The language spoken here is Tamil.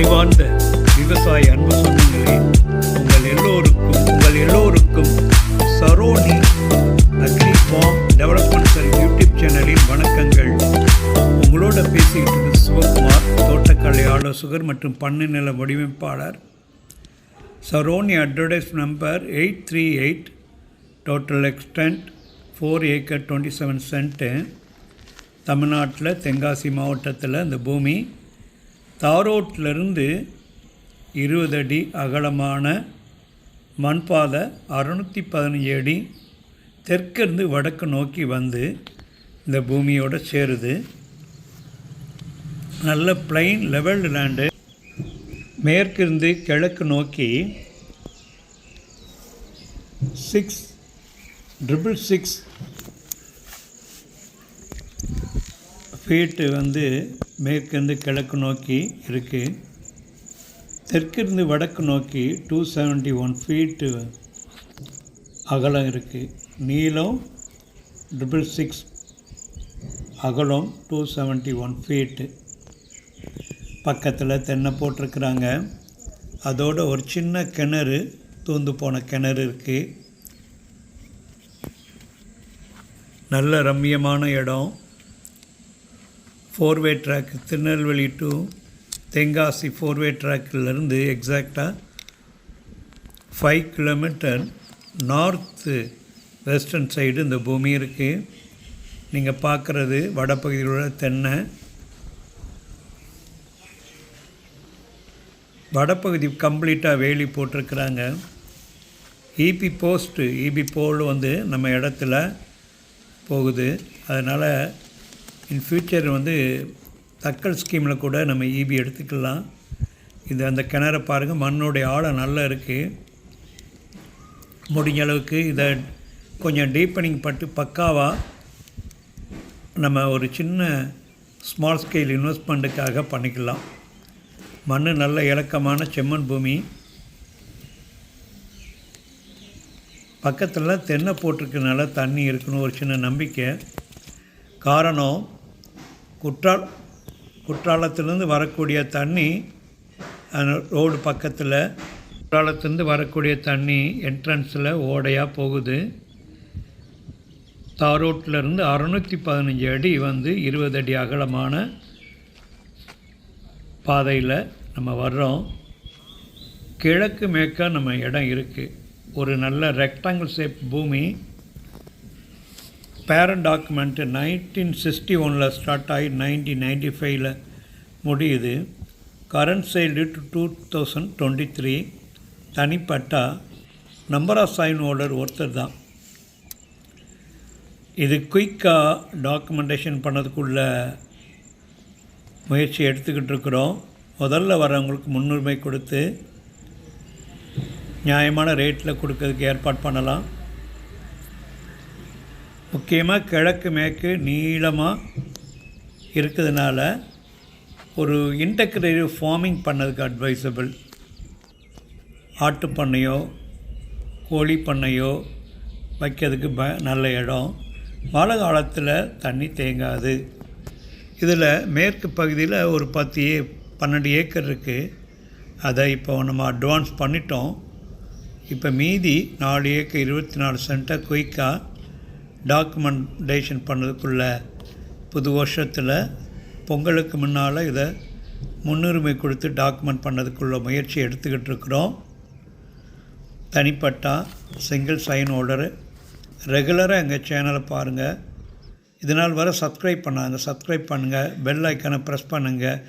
அறிவார்ந்த விவசாய அன்பு சொந்தங்களே உங்கள் எல்லோருக்கும் உங்கள் எல்லோருக்கும் Saroni agri farm development cell YouTube சேனலின் வணக்கங்கள். உங்களோட பேசிக்கிட்டு சிவகுமார் தோட்டக்கலை ஆலோசகர் மற்றும் பண்ணை நில வடிவமைப்பாளர். Saroni advertise number eight three eight total extent four acre twenty seven cent. தமிழ்நாட்டில் தென்காசி மாவட்டத்தில் இந்த பூமி தாரோட்லேருந்து இருபது அடி அகலமான மண்பாதை அறுநூற்றி பதினஞ்சு அடி தெற்கிருந்து வடக்கு நோக்கி வந்து இந்த பூமியோடு சேருது. நல்ல பிளைன் லெவல்டு லேண்டு மேற்கிருந்து கிழக்கு நோக்கி சிக்ஸ் ட்ரிபிள் சிக்ஸ் ஃபீட்டு வந்து மேற்கிருந்து கிழக்கு நோக்கி இருக்குது தெற்கிருந்து வடக்கு நோக்கி டூ செவன்ட்டி ஒன் ஃபீட்டு அகலம் இருக்குது நீளம் ட்ரிபிள் சிக்ஸ் அகலம் டூ செவன்ட்டி ஒன் ஃபீட்டு பக்கத்தில் தென்னை போட்டிருக்கிறாங்க. அதோட ஒரு சின்ன கிணறு தூந்து போன கிணறு இருக்குது நல்ல ரம்மியமான இடம். Four way track Tirunelveli to Tenkasi four way ட்ராக்கிலிருந்து எக்ஸாக்டாக five kilometre north western side இந்த பூமி இருக்குது நீங்கள் பார்க்குறது வடப்பகுதியில் உள்ள தென்னை. வடப்பகுதி கம்ப்ளீட்டாக வேலி போட்டிருக்கிறாங்க. இபி போஸ்ட்டு இபி போல் வந்து நம்ம இடத்துல போகுது. அதனால் இன் ஃப்யூச்சர் வந்து தக்கல் ஸ்கீமில் கூட நம்ம இபி எடுத்துக்கலாம். இது அந்த கிணற பாருங்கள் மண்ணுடைய ஆழம் நல்லா இருக்குது முடிஞ்ச அளவுக்கு இதை கொஞ்சம் டீப்பனிங் பட்டு பக்காவாக நம்ம ஒரு சின்ன ஸ்மால் ஸ்கேல் இன்வெஸ்ட்மெண்ட்டுக்காக பண்ணிக்கலாம். மண் நல்ல இலக்கமான செம்மண் பூமி. பக்கத்தில் தென்னை போட்டிருக்கனால தண்ணி இருக்குன்னு ஒரு சின்ன நம்பிக்கை. காரணம் குற்றால் குற்றாலத்திலேருந்து வரக்கூடிய தண்ணி அந்த ரோடு பக்கத்தில் குற்றாலத்திலேருந்து வரக்கூடிய தண்ணி என்ட்ரன்ஸில் ஓடையாக போகுது. தாரோட்டிலிருந்து அறநூற்றி பதினஞ்சு அடி வந்து இருபது அடி அகலமான பாதையில் நம்ம வர்றோம். கிழக்கு மேற்க நம்ம இடம் இருக்குது ஒரு நல்ல ரெக்டாங்கிள் ஷேப் பூமி. பேரண்ட் டாக்குமெண்ட்டு நைன்டீன் சிக்ஸ்டி ஒனில் ஸ்டார்ட் ஆகி நைன்டீன் நைன்டி ஃபைவ்ல முடியுது. Current child to two thousand twenty three தனிப்பட்டா number of sign order ஒருத்தர் தான். இது குயிக்காக டாக்குமெண்டேஷன் பண்ணதுக்குள்ள முயற்சி எடுத்துக்கிட்டு இருக்கிறோம். முதல்ல வரவங்களுக்கு முன்னுரிமை கொடுத்து நியாயமான ரேட்டில் கொடுக்கறதுக்கு ஏற்பாடு பண்ணலாம். முக்கியமாக கிழக்கு மேற்கு நீளமாக இருக்கிறதுனால ஒரு இன்டக்ரேட்டிவ் ஃபார்மிங் பண்ணதுக்கு அட்வைசபிள் ஆட்டு பண்ணையோ கோழி பண்ணையோ வைக்கிறதுக்கு ப நல்ல இடம். மழை காலத்தில் தண்ணி தேங்காது. இதில் மேற்கு பகுதியில் ஒரு பத்து ஏ பன்னெண்டு ஏக்கர் இருக்குது அதை இப்போ நம்ம அட்வான்ஸ் பண்ணிட்டோம். இப்போ மீதி நாலு ஏக்கர் இருபத்தி நாலு சென்ட்டை குயிக்காக டாக்குமெண்டேஷன் பண்ணதுக்குள்ள புது வருஷத்தில் பொங்கலுக்கு முன்னால் இதை முன்னுரிமை கொடுத்து டாக்குமெண்ட் பண்ணதுக்குள்ள முயற்சி எடுத்துக்கிட்டு இருக்கிறோம். தனிப்பட்டா சிங்கிள் சைன் ஹோல்டரு ரெகுலராக எங்கள் சேனலை பாருங்கள் இதனால் வர சப்ஸ்கிரைப் பண்ணாங்க. சப்ஸ்கிரைப் பண்ணுங்கள் பெல் ஐக்கனை ப்ரெஸ் பண்ணுங்கள்